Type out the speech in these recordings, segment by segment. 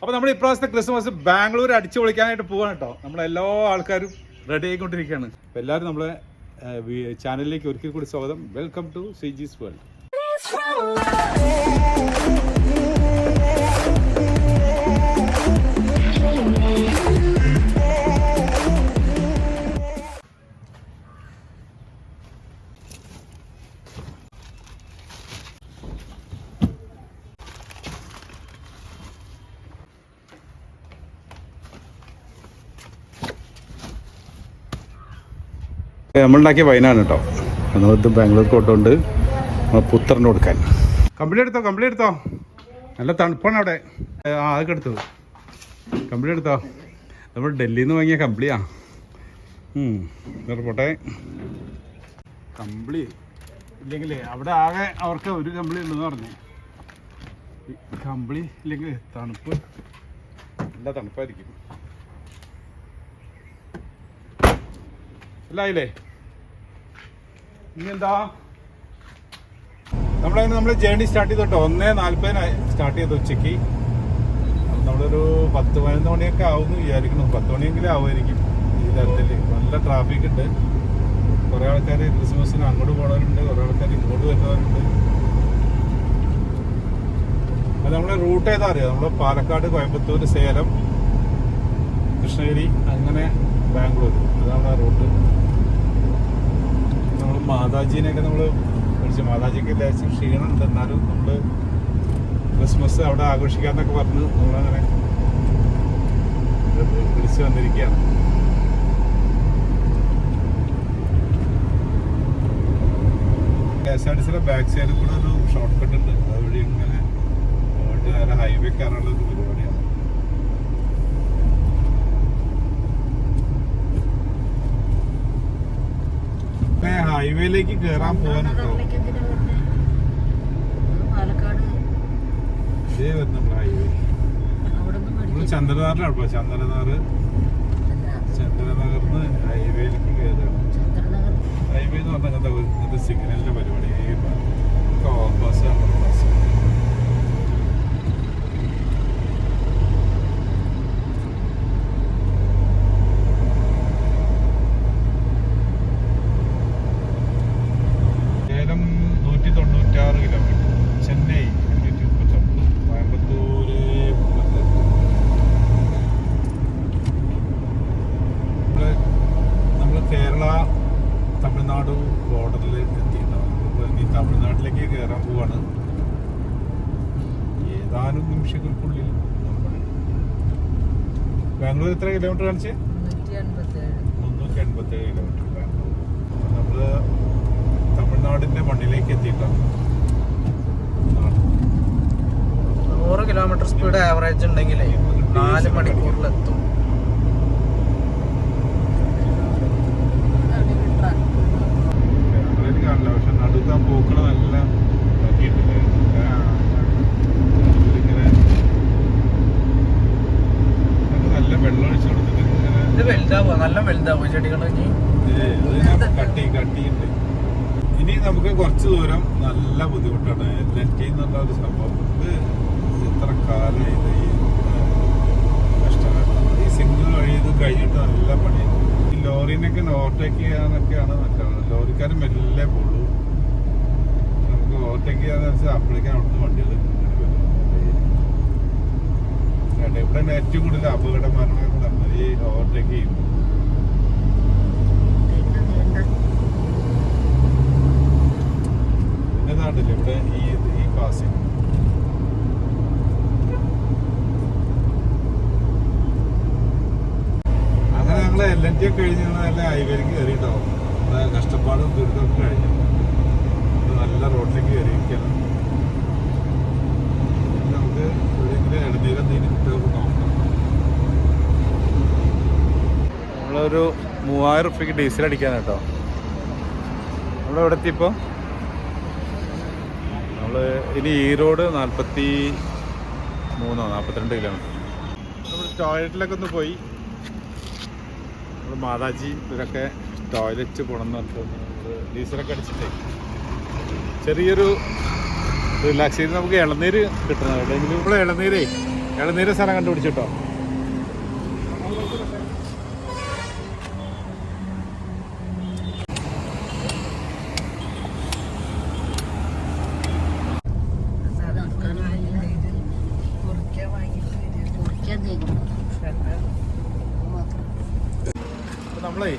അപ്പൊ നമ്മൾ ഇപ്രാവശ്യത്തെ ക്രിസ്മസ് ബാംഗ്ലൂർ അടിച്ചു പൊളിക്കാനായിട്ട് പോവാണ് കേട്ടോ. നമ്മളെല്ലാ ആൾക്കാരും റെഡി ആയിക്കൊണ്ടിരിക്കുകയാണ്. അപ്പൊ എല്ലാവരും നമ്മളെ ചാനലിലേക്ക് ഒരിക്കൽ കൂടി സ്വാഗതം. വെൽക്കം ടു സി ജിസ് വേൾഡ് നമ്മളുണ്ടാക്കിയ വൈനാണ് കേട്ടോ നമ്മളിത് ബാംഗ്ലൂർ കോട്ടുണ്ട് പുത്രന് കൊടുക്കാൻ. കമ്പിളി എടുത്തോ കമ്പിളി എടുത്തോ. നല്ല തണുപ്പാണ് അവിടെ. ആ അതൊക്കെ എടുത്തു. കമ്പിളി എടുത്തോ. നമ്മൾ ഡൽഹിയിൽ നിന്ന് വാങ്ങിയ കമ്പിളിയാ. പോട്ടെ. കമ്പിളി. ഇല്ലെങ്കിൽ അവിടെ ആകെ അവർക്ക് ഒരു കമ്പിളി ഉണ്ടെന്ന് പറഞ്ഞു. കമ്പിളി ഇല്ലെങ്കിൽ തണുപ്പ്. നല്ല തണുപ്പായിരിക്കും. ഇല്ലായില്ലേ ഇനി നമ്മളങ്ങനെ നമ്മൾ ജേണി സ്റ്റാർട്ട് ചെയ്ത് കേട്ടോ ഒന്നേ നാല്പതിന് സ്റ്റാർട്ട് ചെയ്ത് ഉച്ചയ്ക്ക്. നമ്മളൊരു പത്ത് പതിനൊന്ന് മണിയൊക്കെ ആവും വിചാരിക്കുന്നു. പത്ത് മണിയെങ്കിലും ആവുമായിരിക്കും ഈ തരത്തിൽ നല്ല ട്രാഫിക് ഉണ്ട്. കുറേ ആൾക്കാർ ക്രിസ്മസിന് അങ്ങോട്ട് പോണവരുണ്ട്. കുറേ ആൾക്കാർ ഇങ്ങോട്ട് വരുന്നവരുണ്ട്. അത് നമ്മുടെ റൂട്ട് ഏതാ അറിയാം? നമ്മൾ പാലക്കാട് കോയമ്പത്തൂർ സേലം കൃഷ്ണഗിരി അങ്ങനെ ബാംഗ്ലൂർ അതാണ് റൂട്ട് മാതാജീനെയൊക്കെ നമ്മൾ വിളിച്ചു മാതാജിക്ക് ലേശം ക്ഷീണമുണ്ട്. എന്നാലും നമ്മൾ ക്രിസ്മസ് അവിടെ ആഘോഷിക്കാന്നൊക്കെ പറഞ്ഞ് നമ്മളങ്ങനെ വിളിച്ചു വന്നിരിക്കുകയാണ്. എസ് ആർ ടി സിയുടെ ബാക്ക് സൈഡിൽ കൂടെ ഒരു ഷോർട്ട് കട്ട് ഉണ്ട്. അതുവഴി ഇങ്ങനെ ഹൈവേ കയറാനുള്ള ഒരു പരിപാടിയാണ് ഇപ്പൊ ഹൈവേയിലേക്ക് കേറാൻ പോകാൻ ഇതേ വരുന്ന ഹൈവേ നമ്മൾ ചന്ദ്രനാറിലാണ് ഇപ്പൊ ചന്ദ്രനാറ്. ചന്ദ്രനഗറിന്ന് ഹൈവേയിലേക്ക് കയറുകയാണ് ഹൈവേ എന്ന് പറഞ്ഞാൽ സിഗ്നലിന്റെ പരിപാടി. ബസ് ബസ് ഏതാനും നിമിഷങ്ങൾക്കുള്ളിൽ നമ്മൾ ബാംഗ്ലൂർ എത്ര കിലോമീറ്റർ കാണിച്ച്? മുന്നൂറ്റി എൺപത്തി ഏഴ് കിലോമീറ്റർ ബാംഗ്ലൂർ. നമ്മൾ നമ്മൾ തമിഴ്നാടിന്റെ മണ്ണിലേക്ക് എത്തിയിട്ടാണ്. നൂറ് കിലോമീറ്റർ സ്പീഡ് ആവറേജ് ഉണ്ടെങ്കിൽ നാല് മണിക്കൂറിലെത്തും ബാംഗ്ലൂരിൽ കാണില്ല പക്ഷെ നടുക്ക് ആ പൂക്കൾ നല്ല ഭംഗിയുണ്ടല്ലേ ഇങ്ങനെ അതിന് നല്ല വെള്ളം ഒഴിച്ചു കൊടുത്തിട്ട് ഇങ്ങനെ ഇത് വലുതാവുക നല്ല വലുതാവുക ചെടികൾ ഇനി ഏ, അതിങ്ങനെ കട്ടി കട്ടിയുണ്ട്. ഇനി നമുക്ക് കുറച്ച് ദൂരം നല്ല ബുദ്ധിമുട്ടാണ്. ലെറ്റി എന്നുള്ള ഒരു സംഭവം. ഇത് എത്ര കാലം ഇത് കഷ്ടമാണ്. ഈ സിംഗിൾ വഴി ഇത് കഴിഞ്ഞിട്ട് നല്ല പണിയാണ് ഈ ലോറിനൊക്കെ ഓവർടേക്ക് ചെയ്യാനൊക്കെയാണ് നല്ലതാണ് ലോറിക്കാർ മെല്ലെ പോളൂ നമുക്ക് ഓവർടേക്ക് ചെയ്യാന്ന് വെച്ചാൽ അപ്പോഴേക്കും അവിടുന്ന് വണ്ടികൾ. ഇവിടെ ഏറ്റവും കൂടുതൽ അപകട മരണങ്ങൾ ഈ ഓവർടേക്ക് ചെയ്യുമ്പോൾ എന്നതാണ്ടല്ലോ ഇവിടെ ഈ ഈ പാസിംഗ് അങ്ങനെ ഞങ്ങൾ എൽ എൻ ടി ഒക്കെ കഴിഞ്ഞ് നല്ല ഹൈവേലേക്ക് കയറിയിട്ടാവും കഷ്ടപ്പാടും ദുരിതമൊക്കെ കഴിഞ്ഞു. നല്ല റോഡിലേക്ക് കയറിയിരിക്കണം നമുക്ക് എവിടെയെങ്കിലും നമ്മളൊരു മൂവായിരം റുപ്യക്ക് ഡീസൽ അടിക്കാൻ കേട്ടോ നമ്മളെവിടെ എത്തിയപ്പോൾ നമ്മൾ ഇനി ഈറോഡ് നാൽപ്പത്തി മൂന്നോ നാൽപ്പത്തിരണ്ട് കിലോമീറ്റർ നമ്മൾ ടോയ്ലറ്റിലൊക്കെ ഒന്ന് പോയി. നമ്മൾ മാതാജി ഇവരൊക്കെ ടോയ്ലറ്റ് പോകണം എന്ന് പറഞ്ഞിട്ട് ഡീസലൊക്കെ അടിച്ചിട്ടേ. ചെറിയൊരു റിലാക്സ് ചെയ്ത് നമുക്ക് ഇളനീര് കിട്ടണം. എവിടെയെങ്കിലും ഇവിടെ ഇളനീരേ ഇളനീര് സ്ഥലം കണ്ടുപിടിച്ചിട്ടോ അപ്പൊ നമ്മളേ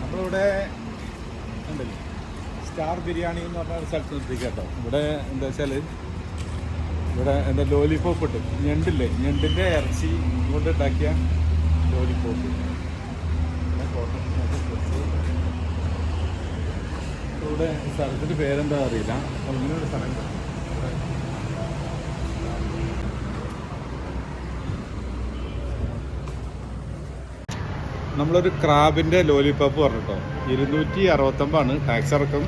നമ്മളിവിടെ ഉണ്ടല്ലോ സ്റ്റാർ ബിരിയാണി എന്ന് പറഞ്ഞ ഒരു സ്ഥലത്ത് നിർത്തി കേട്ടോ. ഇവിടെ എന്താ വെച്ചാൽ ഇവിടെ എന്താ ലോലിപോപ്പ് ഇട്ട് ഞണ്ടില്ലേ? ഞണ്ടിന്റെ ഇറച്ചി കൊണ്ട് ഉണ്ടാക്കിയ ലോലിപോപ്പ്. ഇവിടെ സ്ഥലത്തിന്റെ പേരെന്താ അറിയില്ല. അങ്ങനെ ഒരു സ്ഥലം നമ്മളൊരു ക്രാബിന്റെ ലോലിപോപ്പ് പറഞ്ഞിട്ടോ. ഇരുന്നൂറ്റി അറുപത്തൊമ്പതാണ്. ടാക്സ് അടക്കം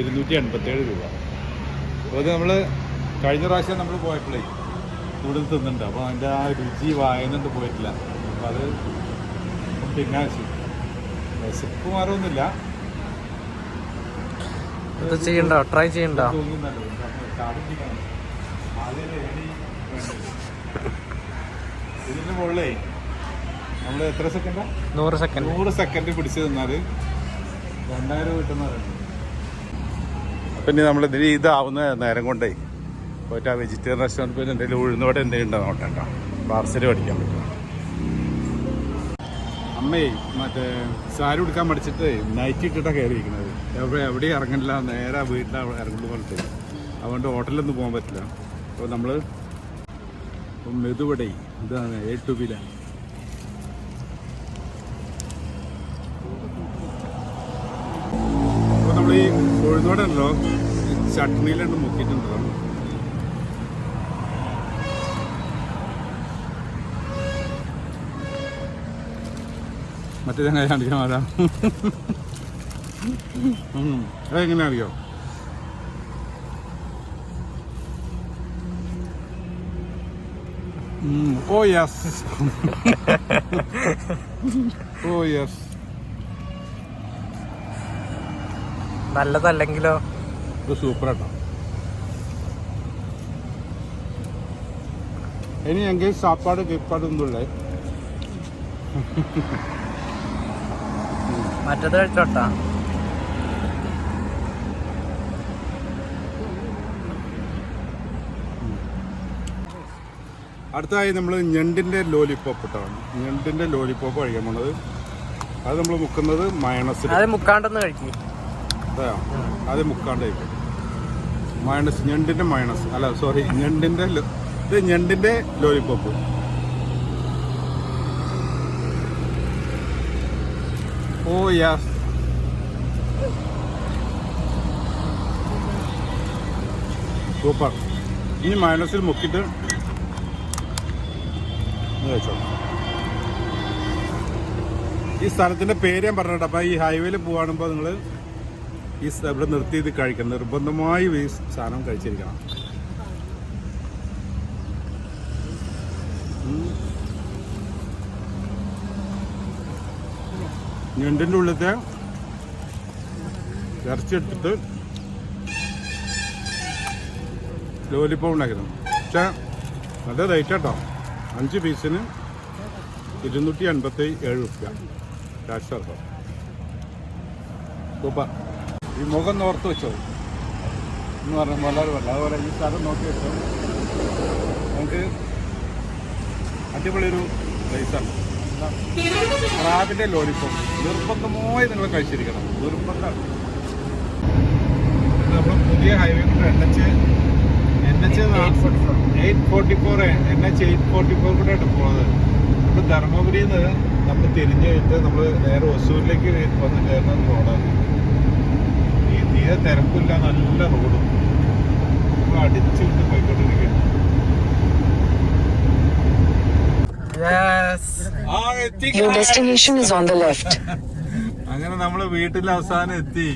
ഇരുന്നൂറ്റി എൺപത്തേഴ് രൂപ. അപ്പോൾ അത് നമ്മൾ കഴിഞ്ഞ പ്രാവശ്യം നമ്മൾ പോയപ്പോഴേ കൂടുതൽ തിന്നുന്നുണ്ട് അപ്പോൾ അതിന്റെ ആ രുചി വായന്നുണ്ട് പോയിട്ടില്ല. അപ്പോൾ അത് തിന്നാൻ വിശപ്പ് മാറൊന്നുമില്ല. ചെയ്യണ്ടോ? ട്രൈ ചെയ്യണ്ടോ. ഇതിന്റെ മുകളിലേ നമ്മൾ എത്ര സെക്കൻഡാ? നൂറ് സെക്കൻഡ്. നൂറ് സെക്കൻഡ് പിടിച്ചു തന്നാൽ രണ്ടായിരം കിട്ടുന്ന പിന്നെ നമ്മൾ ഇതിന് ഇതാവുന്ന നേരം കൊണ്ടേ പോയിട്ട് ആ വെജിറ്റേറിയൻ റെസ്റ്റോറന്റ് പോയി എന്തെങ്കിലും ഉഴുന്നോടെ എന്തെങ്കിലും ഉണ്ടോ നോക്കട്ടോ പാർസൽ പഠിക്കാൻ പറ്റും അമ്മേ മറ്റേ സാരി ഉടുക്കാൻ പഠിച്ചിട്ട് നൈറ്റ് ഇട്ടിട്ടാണ് കയറിയിരിക്കുന്നത് എവിടെ എവിടെയും ഇറങ്ങണില്ല. നേരെ വീട്ടിൽ ഇറങ്ങുള്ളൂ പറഞ്ഞിട്ട് അതുകൊണ്ട് ഹോട്ടലൊന്നും പോകാൻ പറ്റില്ല. അപ്പോൾ നമ്മൾ മെതുവടേ. ഇതാണ് എ ടു ബിയിലാണ് അപ്പോൾ നമ്മൾ ഈ ഉഴുന്നോടുണ്ടല്ലോ ചട്നിയിലുണ്ട് മുക്കിയിട്ടുണ്ടല്ലോ മറ്റേ ചങ്ങായി കാണിക്കാൻ അതാ. അതെങ്ങനെ അറിയോ? Oh yes. ഓ യെസ്. നല്ലതല്ലെങ്കിലോ? ഇത് സൂപ്പർ കേട്ടോ ഇനി എങ്കിൽ സാപ്പാട് കിപ്പാട് ഒന്നുമില്ലേ മറ്റത് കഴിച്ചോട്ടാ. അടുത്തതായി നമ്മൾ ഞണ്ടിന്റെ ലോലിപ്പോപ്പ് ഇട്ടാണ് ഞണ്ടിന്റെ ലോലിപ്പോപ്പ് കഴിക്കാൻ പോണത്. അത് നമ്മൾ മുക്കുന്നത് മയണസ് അത് മുക്കാണ്ടെന്ന് കഴിക്കും. അതെയോ അത് മുക്കാണ്ടായിരിക്കും മയണസ് ഞണ്ടിന്റെ മൈനസ്. അല്ല സോറി ഞണ്ടിന്റെ ലോ- ഇത് ഞണ്ടിന്റെ ലോലിപ്പോപ്പ് ഓ യാസ് സൂപ്പർ ഈ മൈനസിൽ മുക്കിയിട്ട് ഇത് ഈ സ്ഥലത്തിന്റെ പേര് ഞാൻ പറഞ്ഞിട്ട് അപ്പോൾ ഈ ഹൈവേയിൽ പോവാണുമ്പോൾ നിങ്ങൾ ഈ ഇവിടെ നിർത്തി കഴിക്കണം. നിർബന്ധമായും ഈ സാധനം കഴിച്ചിരിക്കണം. ഞണ്ടിന്റെ ഉള്ളിലത്തെ ഇറച്ചി എടുത്തിട്ട് ലോലിപ്പോപ്പ് ഉണ്ടാക്കുന്നു പക്ഷേ നല്ല റേറ്റ് കേട്ടോ അഞ്ച് പീസിന് ഇരുന്നൂറ്റി എൺപത്തി ഏഴ് റുപ്യ. ടാക്സ് അടക്കം സൂപ്പർ. ഈ മുഖം നോർത്ത് വെച്ചോ. എന്ന് പറഞ്ഞ വളരെ പറഞ്ഞു. അതുപോലെ ഈ സ്ഥലം നോക്കി വെച്ചോ. നമുക്ക് അടിപൊളി ഒരു പ്ലേസാണ് ക്രാബിന്റെ ലോലിപ്പം നിർബന്ധമായി നിങ്ങൾ കഴിച്ചിരിക്കണം. നിർബന്ധം നമ്മൾ പുതിയ ഹൈവേ കൂടെ N H N H eight forty four N H eight forty four കൂടെ ആയിട്ട് പോകുന്നത് നമ്മൾ ധർമ്മപുരിയിൽ നിന്ന് നമ്മൾ തിരിഞ്ഞ് കഴിഞ്ഞിട്ട് നമ്മൾ നേരെ ഒസൂരിലേക്ക് വന്ന് കയറുന്ന റോഡാണ് തിരക്കില്ല നല്ല റോഡും നമ്മൾ അടിച്ചു വിട്ട് പോയിക്കൊണ്ടിരിക്കുകയാണ് അങ്ങനെ നമ്മൾ വീട്ടിൽ അവസാനം എത്തി.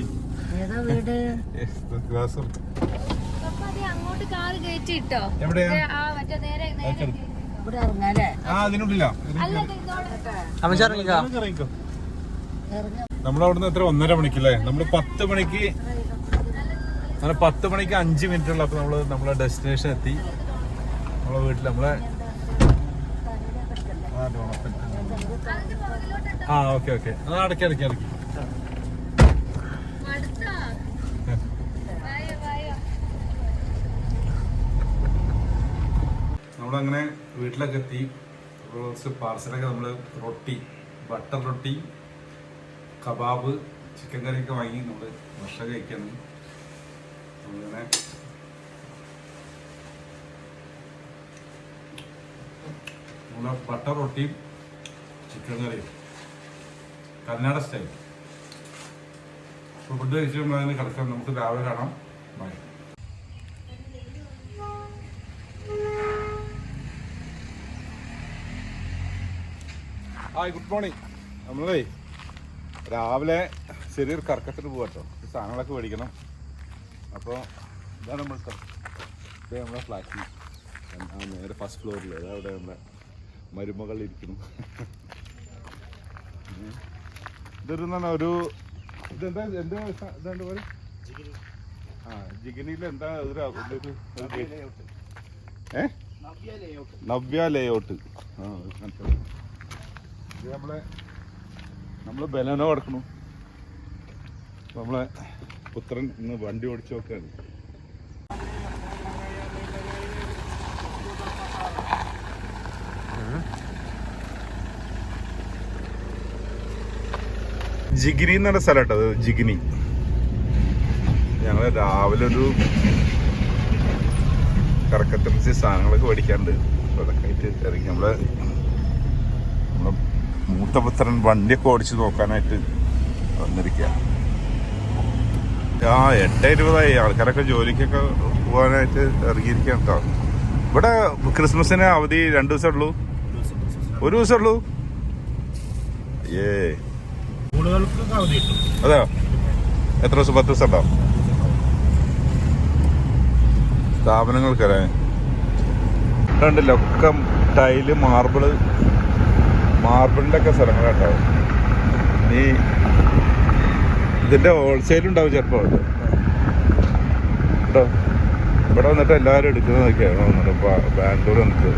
നമ്മളവിടുന്ന് എത്ര? ഒന്നര മണിക്കല്ലേ? നമ്മൾ പത്ത് മണിക്ക് അങ്ങനെ പത്ത് മണിക്ക് അഞ്ച് മിനിറ്റ് ഉള്ള അപ്പൊ നമ്മൾ ഡെസ്റ്റിനേഷൻ എത്തി. നമ്മളെ വീട്ടിൽ നമ്മളെ ആ ഓക്കെ ഓക്കെ ആ അടക്കി അടക്കി അടക്കി. നമ്മളങ്ങനെ വീട്ടിലൊക്കെ എത്തി. കുറച്ച് പാർസലൊക്കെ നമ്മൾ റൊട്ടി ബട്ടർ റൊട്ടി കബാബ് ചിക്കൻ കറിയൊക്കെ വാങ്ങി നമ്മൾ ഭക്ഷണം കഴിക്കാണ്. നമ്മളിങ്ങനെ നമ്മളെ ബട്ടർ റൊട്ടിയും ചിക്കൻ കറിയും കർണാടക സ്റ്റൈൽ അപ്പോൾ ഫുഡ് കഴിച്ചിട്ട് നമ്മളതിന് കിടക്കാം നമുക്ക് രാവിലെ കാണാം. ബൈ ഹായ് ഗുഡ് മോർണിംഗ് നമ്മളേ രാവിലെ ചെറിയൊരു കറക്കത്തിന് കേട്ടോ സാധനങ്ങളൊക്കെ മേടിക്കണം. അപ്പോൾ ഇതാണ് നമ്മൾ ഇത് നമ്മളെ ഫ്ലാറ്റിൽ ആ നേരെ ഫസ്റ്റ് ഫ്ലോറിൽ അതവിടെ നമ്മുടെ മരുമകൾ ഇരിക്കുന്നു. ഇതൊരു ഒരു ഇതെന്താ? എന്താ ഇതെന്താ പറയുക ആ ജിഗിനിയിൽ എന്താ ഒരു ഏ? നവ്യ ലേഔട്ട് ആ ഇത് നമ്മളെ നമ്മൾ ബലനോ കിടക്കണു നമ്മളെ പുത്രൻ ഇന്ന് വണ്ടി ഓടിച്ചു നോക്കാണ് ജിഗിനി എന്ന് സ്ഥലം കേട്ടോ അത് ജിഗിനി. ഞങ്ങൾ രാവിലെ ഒരു കറക്കത്തിരിച്ച് സാധനങ്ങളൊക്കെ മേടിക്കാണ്ട് അപ്പൊ അതൊക്കെ ആയിട്ട് ഇറങ്ങി നമ്മളെ നമ്മളെ മൂത്തപുത്രൻ വണ്ടിയൊക്കെ ഓടിച്ച് നോക്കാനായിട്ട് വന്നിരിക്കുക ആ എട്ട് ഇരുപതായി. ആൾക്കാരൊക്കെ ജോലിക്കൊക്കെ പോകാനായിട്ട് ഇറങ്ങിയിരിക്കാൻ കേട്ടോ ഇവിടെ ക്രിസ്മസിന് അവധി രണ്ടു ദിവസം ഉള്ളൂ. ഒരു ദിവസം ഉള്ളൂ. ഏ. അതെയോ എത്ര ദിവസം? പത്ത് ദിവസം ഉണ്ടോ സ്ഥാപനങ്ങൾക്കല്ലേ കണ്ടില്ല ഒക്കെ ടൈൽ മാർബിൾ മാർബിളിന്റെ ഒക്കെ സ്ഥലങ്ങളാട്ടോ. നീ ഇതിന്റെ ഹോൾസെയിൽ ഉണ്ടാവും ചിലപ്പോ കേട്ടോ? ഇവിടെ വന്നിട്ട് എല്ലാവരും എടുക്കുന്നതൊക്കെയാണ് വന്നിട്ട് ബാംഗ്ലൂർ വന്നിട്ട്.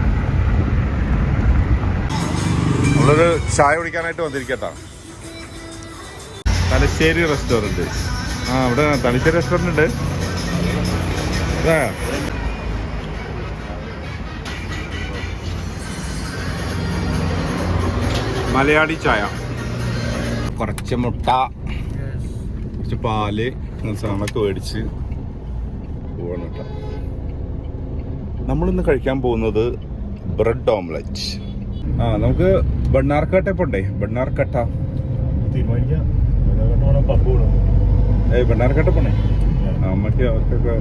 നമ്മളൊരു ചായ കുടിക്കാനായിട്ട് വന്നിരിക്കട്ടാ. തലശ്ശേരി റെസ്റ്റോറന്റ് ആ ഇവിടെ തലശ്ശേരി റെസ്റ്റോറന്റ് ഉണ്ട്. അതെ. മലയാളി ചായ. കുറച്ച് മുട്ട. കുറച്ച് പാൽ സാധനമൊക്കെ മേടിച്ച് പോവാണ് കേട്ടോ. നമ്മളിന്ന് കഴിക്കാൻ പോകുന്നത് ബ്രെഡ് ഓംലറ്റ്. ആ നമുക്ക് ബണ്ണാർക്കട്ട പോണ്ടേ? ബണ്ണാർക്കട്ട. ഏയ് ബണ്ണാർക്കട്ട പോണേ? അമ്മയ്ക്ക് അവർക്കൊക്കെ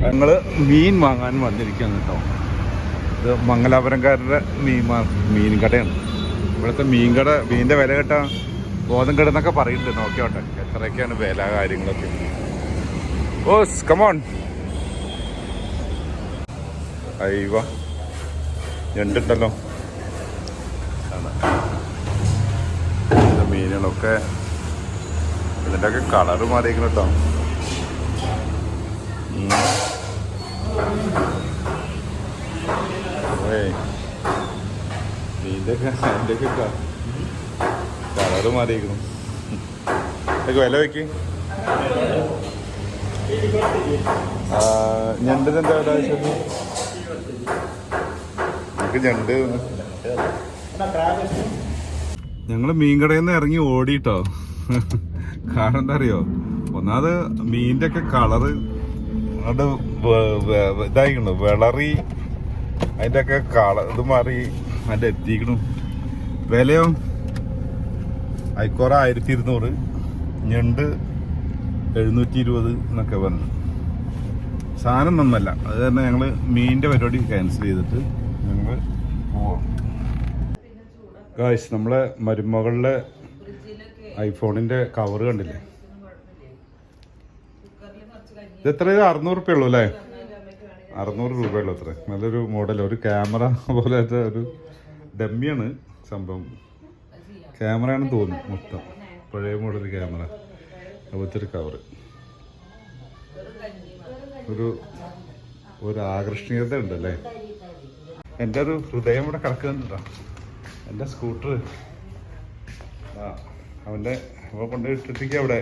ഞങ്ങൾ മീൻ വാങ്ങാൻ വന്നിരിക്കുകയാണ് കേട്ടോ. ഇത് മംഗലാപുരംകാരുടെ മീൻ മീൻ കടയാണ്. ഇവിടുത്തെ മീൻ കട മീനിന്റെ വില കേട്ടാ? ബോധം കിടന്നൊക്കെ പറയുന്നുണ്ട്. നോക്കിയോട്ടെ എത്രയൊക്കെയാണ് വില കാര്യങ്ങളൊക്കെ. ഓ കമോൺ അയ്യവ ഞണ്ടുണ്ടല്ലോ. മീനുകളൊക്കെ ഇതിന്റെ ഒക്കെ കളറ് മാറിയിരിക്കണം കേട്ടോ. ഒക്കെ ഇതിന്റെയൊക്കെ അതിന്റെയൊക്കെ കളറ് മാറിയിരിക്കുന്നു. ഇതൊക്കെ വില വയ്ക്ക്. ഞണ്ടിന് എന്താ വില ആവശ്യം? നമുക്ക് ഞണ്ട് ഞങ്ങൾ മീൻകടയിൽ നിന്ന് ഇറങ്ങി ഓടിട്ടോ. കാരണം എന്താ അറിയോ ഒന്നാമത് മീനിന്റെ ഒക്കെ കളറ് ഇതായിക്കണു. വിളറി അതിന്റെ ഒക്കെ കള ഇത് മാറി അതിന്റെ എത്തിക്കണു വിലയോ? ഐക്കോറ ആയിരത്തി ഇരുന്നൂറ് ഞണ്ട് എഴുന്നൂറ്റി ഇരുപത് എന്നൊക്കെ പറഞ്ഞു. സാധനം നന്നല്ല. അത് തന്നെ ഞങ്ങൾ മീനിന്റെ പരിപാടി ക്യാൻസൽ ചെയ്തിട്ട് ഞങ്ങൾ പോവാം. ഗായ്സ് നമ്മളെ മരുമകളുടെ ഐഫോണിന്റെ കവർ കണ്ടില്ലേ? ഇത് എത്ര അറുന്നൂറ് റുപ്യ ഉള്ളൂ അല്ലേ? അറുന്നൂറ് രൂപയുള്ളൂ അത്ര. നല്ലൊരു മോഡൽ ഒരു ക്യാമറ പോലത്തെ ഒരു ഡമ്മിയാണ് സംഭവം. ക്യാമറയാണെന്ന് തോന്നുന്നു മൊത്തം. പഴയ മോഡൽ ക്യാമറ. അതുപോലത്തെ ഒരു കവർ ഒരു ഒരു ആകർഷണീയത ഉണ്ടല്ലേ? എന്റെ ഒരു ഹൃദയം ഇവിടെ കിടക്കുന്നുണ്ടോ? എന്റെ സ്കൂട്ടർ. ആ അവന്റെ അവ കൊണ്ട് ഇട്ടിട്ടേക്ക് അവിടെ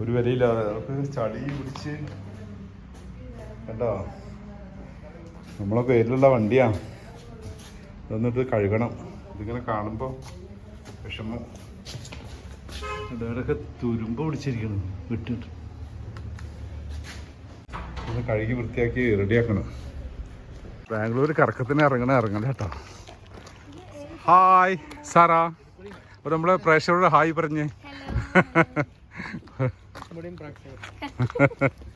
ഒരു വിലയില്ലാതെ. അവർക്ക് ചളി പിടിച്ച്. കണ്ടോ? നമ്മളെ പേരിലുള്ള വണ്ടിയാണ് ഇതൊന്നിട്ട് കഴുകണം. ഇതിങ്ങനെ കാണുമ്പോൾ വിഷമം. ഇടയിലൊക്കെ തുരുമ്പ് പിടിച്ചിരിക്കണം വിട്ടിട്ട്. ഒന്ന് കഴുകി വൃത്തിയാക്കി റെഡിയാക്കണം. ബാംഗ്ലൂർ കറക്കത്തിന് ഇറങ്ങണ ഇറങ്ങണ കേട്ടോ. ഹായ് സാറാ. അപ്പോൾ നമ്മളെ പ്രേക്ഷകരോട് ഹായ് പറഞ്ഞേ.